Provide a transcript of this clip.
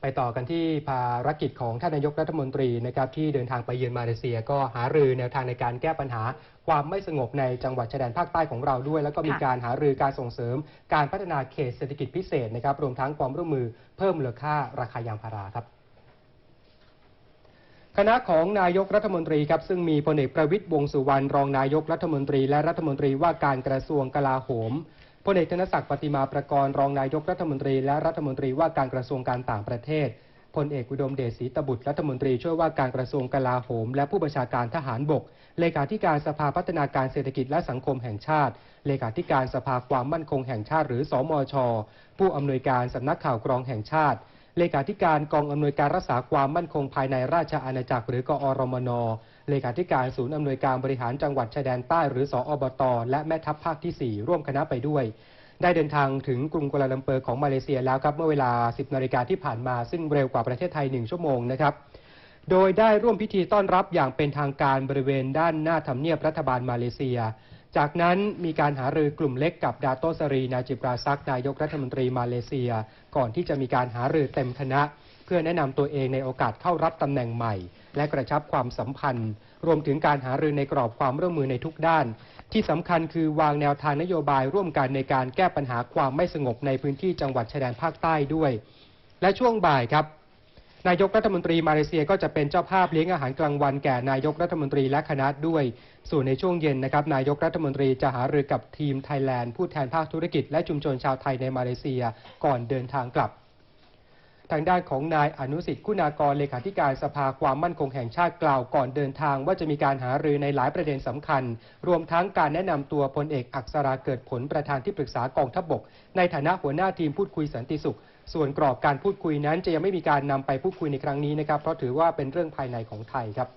ไปต่อกันที่ภารกิจของท่านนายกรัฐมนตรีนะครับที่เดินทางไปเยือนมาเลเซีย ก็หารือแนวทางในการแก้ปัญหา ความไม่สงบในจังหวัดชายแดนภาคใต้ของเราด้วย แล้วก็มีการหารือการส่งเสริม การพัฒนาเขตเศรษฐกิจพิเศษนะครับรวมทั้งความร่วมมือเพิ่มมูลค่าราคายางพาราครับคณะของนายกรัฐมนตรีครับซึ่งมีพลเอกประวิตยวงสุวรรณรองนายกรัฐมนตรี และรัฐมนตรีว่าการกระทรวงกลาโหม พลเอกธนศักดิ์ปฏิมาประกรณ์รองนายกรัฐมนตรี และรัฐมนตรีว่าการกระทรวงการต่างประเทศพลเอกอุดมเดชศรีตบุตรรัฐมนตรีช่วยว่าการกระทรวงกลาโหม และผู้บัญชาการทหารบก เลขาธิการสภาพัฒนาการเศรษฐกิจและสังคมแห่งชาติ เลขาธิการสภาความมั่นคงแห่งชาติหรือสมช ผู้อำนวยการสำนักข่าวกรองแห่งชาติ เลขาธิการกองอำนวยการรักษาความมั่นคงภายในราชอาณาจักร หรือกอรมน เลขาธิการศูนย์อำนวยการบริหารจังหวัดชายแดนใต้หรือสออบต และแม่ทัพภาคที่ 4 ร่วมคณะไปด้วย ได้เดินทางถึงกรุงกัวลาลัมเปอร์ของมาเลเซียแล้วครับเมื่อเวลา 10นาฬิกาที่ผ่านมาซึ่งเร็วกว่าประเทศไทย 1 ชั่วโมงนะครับโดยได้ร่วมพิธีต้อนรับอย่างเป็นทางการบริเวณด้านหน้าทำเนียบรัฐบาลมาเลเซีย จากนั้นมีการหารือกลุ่มเล็กกับดาโตสรีนาจิบราซักนายกรัฐมนตรีมาเลเซีย ก่อนที่จะมีการหารือเต็มคณะ เพื่อแนะนำตัวเองในโอกาสเข้ารับตำแหน่งใหม่ และกระชับความสัมพันธ์ รวมถึงการหารือในกรอบความร่วมมือในทุกด้าน ที่สำคัญคือวางแนวทางนโยบายร่วมกันในการแก้ปัญหาความไม่สงบในพื้นที่จังหวัดชายแดนภาคใต้ด้วย และช่วงบ่ายครับ นายกรัฐมนตรีมาเลเซียก็จะเป็นเจ้าภาพเลี้ยงอาหารกลางวันแก่นายกรัฐมนตรีและคณะด้วย ส่วนในช่วงเย็นนะครับนายกรัฐมนตรีจะหารือกับทีมไทยแลนด์ผู้แทนภาคธุรกิจและชุมชนชาวไทยในมาเลเซีย ก่อนเดินทางกลับ ทางด้านของนายอนุสิทธิ์คุณากรเลขาธิการสภาความมั่นคงแห่งชาติกล่าวก่อนเดินทาง ว่าจะมีการหารือในหลายประเด็นสำคัญ รวมทั้งการแนะนำตัวพลเอกอักษราเกิดผลประธานที่ปรึกษากองทัพบก ในฐานะหัวหน้าทีมพูดคุยสันติสุข ส่วนกรอบการพูดคุยนั้นจะยังไม่มีการนำไปพูดคุยในครั้งนี้นะครับเพราะถือว่าเป็นเรื่องภายในของไทยครับ